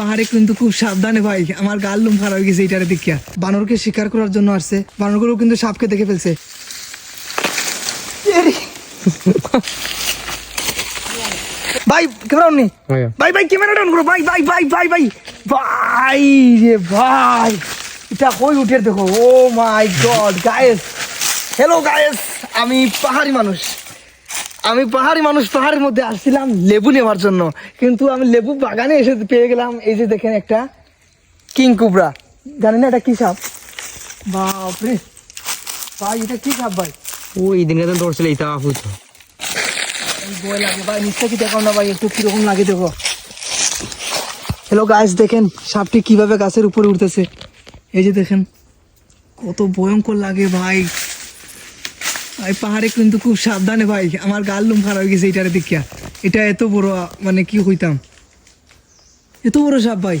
পাহাড়ে কিন্তু খুব সাবধানে ভাই আমার গাল লুম খারাপ হয়ে গেছে এটারে দেখিয়া। বানরকে শিকার করার জন্য আসছে বানরগুলো কিন্তু সাপকে দেখে ফেলছে। ভাই ক্যামেরা নি? ভাই ভাই ক্যামেরাটা অন করো ভাই ভাই ভাই ভাই ভাই। ভাই রে ভাই এটা কই উঠে দেখো? ও my god guys hello guys আমি পাহাড়ি মানুষ। আমি পাহাড়ি মানুষ পাহাড়ের মধ্যে আসছিলাম লেবু নেওয়ার জন্য। কিন্তু আমি লেবু বাগানে এসে পেয়ে গেলাম এই যে দেখেন একটা কিং কুবরা। জানেন না এটা কি সাপ? বাপরে। ভাই এটা কি সাপ ভাই? ওই দিনকে তো দৌড়ছিল এইটা বুঝছ এই বই লাগে ভাই নিচটা কি দেখো না ভাই একটু কীরকম লাগে দেখো। হ্যালো গাছ দেখেন সাপটি কীভাবে গাছের উপরে উঠতেছে। এই যে দেখেন কত ভয়ঙ্কর লাগে ভাই। ভাই পাহাড়ে কিন্তু খুব সাবধানে ভাই, আমার গাল লুম খারাপ হয়ে গেছে এটারে দেখিয়া। এটা এত বড় মানে কি হইতাম? এত বড় সাপ ভাই।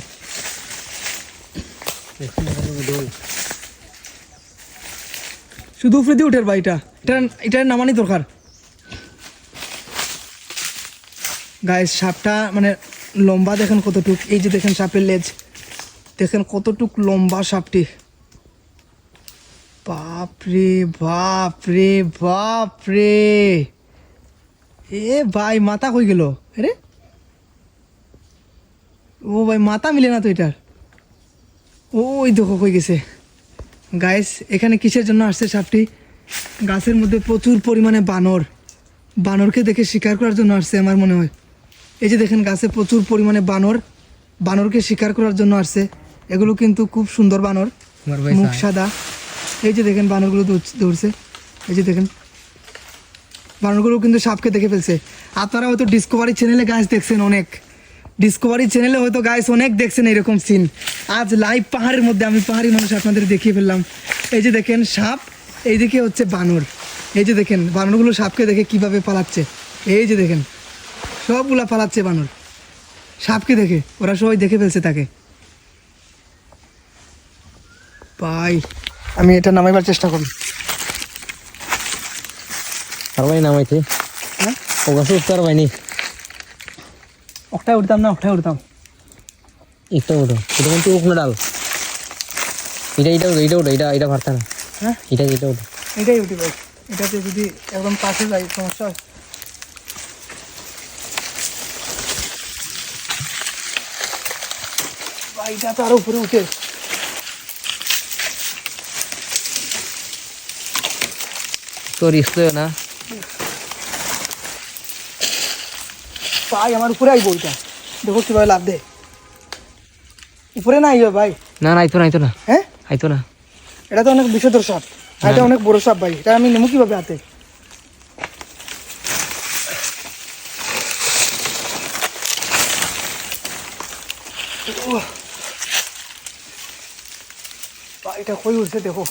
শুধু উপরে দিয়ে উঠের ভাই এটা। এটা এটা নামানি দরকার। গায়ে সাপটা মানে লম্বা দেখেন কতটুক। এই যে দেখেন সাপের লেজ। দেখেন কতটুক লম্বা সাপটি। বাপরে বাপরে বাপরে। এ ভাই মাথা হয়ে গেল? আরে। ও ভাই মাথা মিলে না তো এটার? ওই দেখো হয়ে গেছে। গাইস এখানে কিসের জন্য আসছে সাপটি? গাছের মধ্যে প্রচুর পরিমাণে বানর। বানরকে দেখে শিকার করার জন্য আসছে আমার মনে হয়। এই যে দেখেন গাছে প্রচুর পরিমাণে বানর। বানরকে শিকার করার জন্য আসছে। এগুলো কিন্তু খুব সুন্দর বানর। মুখ সাদা। এই যে দেখেন বানরগুলো দৌড়- দৌড়ছে। এই যে দেখেন। বানরগুলো কিন্তু সাপকে দেখে ফেলছে। আপনারা হয়তো ডিসকভারি চ্যানেলে গাছ দেখছেন অনেক। ডিসকভারি চ্যানেলে হয়তো গাছ অনেক দেখছেন এরকম সিন আজ লাইভ পাহাড়ের মধ্যে আমি পাহাড়ি মানুষ আপনাদের দেখিয়ে ফেললাম। এই যে দেখেন সাপ, এইদিকে হচ্ছে বানর। এই যে দেখেন, বানরগুলো সাপকে দেখে কীভাবে পালাচ্ছে। এই যে দেখেন, সবগুলা পালাচ্ছে বানর। সাপকে দেখে, ওরা সবাই দেখে ফেলছে তাকে। ভাই আমি এটা নামাইবার চেষ্টা করি আর ভাই নামাইছে। হ্যাঁ? ও গাছে উঠতে পাইনি। অকটায় উঠতাম না অকটায় উঠতাম একটা উঠো এটা কিন্তু উঠনো ডাল। এটা এটা উঠো এটা উঠো এটা এটা পারতা না। হ্যাঁ? এটা এটা উঠো এটাই উঠি ভাই এটাতে যদি একদম পাশে যাই সমস্যা হয়। এটা তো আরও উপরে উঠে। তো রিস্ক না? ভাই আমার উপরে আইব ওইটা। দেখো কীভাবে লাভ দেয়। উপরে না আইবে ভাই? না না আইতো না আইতো না। হ্যাঁ আইতো না। এটা তো অনেক বিষধর সাপ। এটা অনেক বড় সাপ ভাই। এটা আমি নেব কীভাবে হাতে। এটা কই উঠছে দেখো।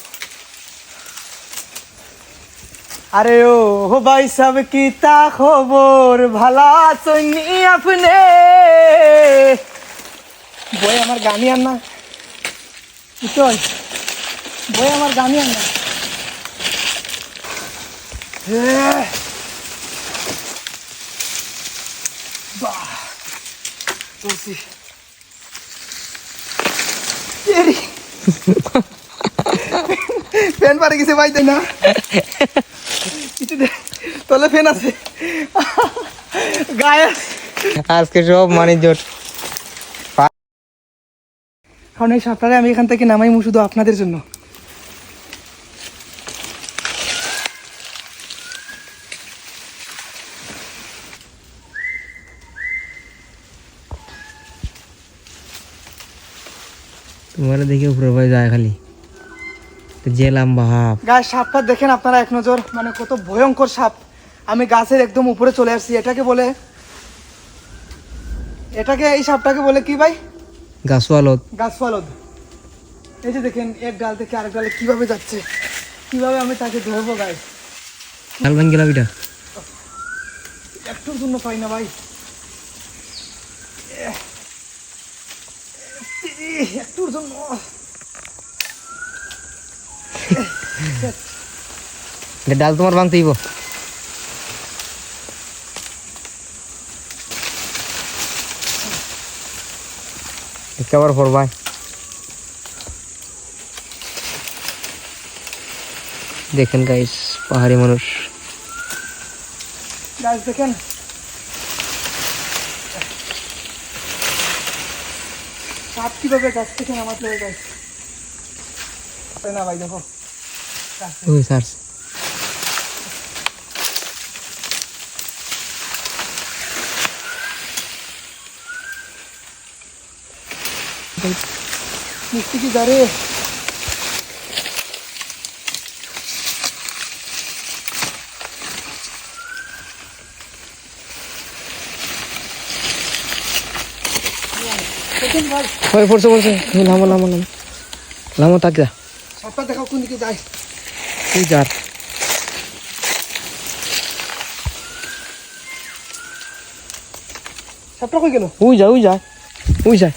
আরে ও হো ভাই সব কি তা খবর? ভালা চৈনি আপনি? বই আমার গানি আর না। চল বই আমার গানি আর না। বাহ। ফ্যান পারে গেছে ভাই তাই না? কিছু তলে ফ্যান আছে। গায়ে আজকে সব মানে জোট। কারণ এই সাপটারে আমি এখান থেকে নামাই শুধু আপনাদের জন্য। তোমার দেখে উপরে যায় খালি। যে লম্বা হাফ সাপটা দেখেন আপনারা এক নজর মানে কত ভয়ঙ্কর সাপ। আমি গাছের একদম উপরে চলে আসছি এটাকে বলে এটাকে এই সাপটাকে বলে কি ভাই? গাছওয়ালত গাছ ফলদ এই যে দেখেন এক ডাল থেকে আরেক ডালে কীভাবে যাচ্ছে কীভাবে আমি তাকে ধরবো গায়ে ডাল ভাঙ গেলাম এটা একটুর জন্য পাই না ভাই। একটুর জন্য। ডাল তোমার ভাঙতেইব একেবারে পর ভাই দেখেন গাইস পাহাড়ি মানুষ গাছ দেখেন সাপ কীভাবে গাছ থেকে নামাতে হবে গাছ না ভাই দেখো গাছ থেকে। ওই স্যার। মিষ্টি কি ভাই। পড়ছে পড়ছে। এই নামো নামো নামো। নামো তাক যা সাপটা দেখাও কোন দিকে যায়। যার সাপটা কই গেল? ওই যা ওই যায় ওই যায়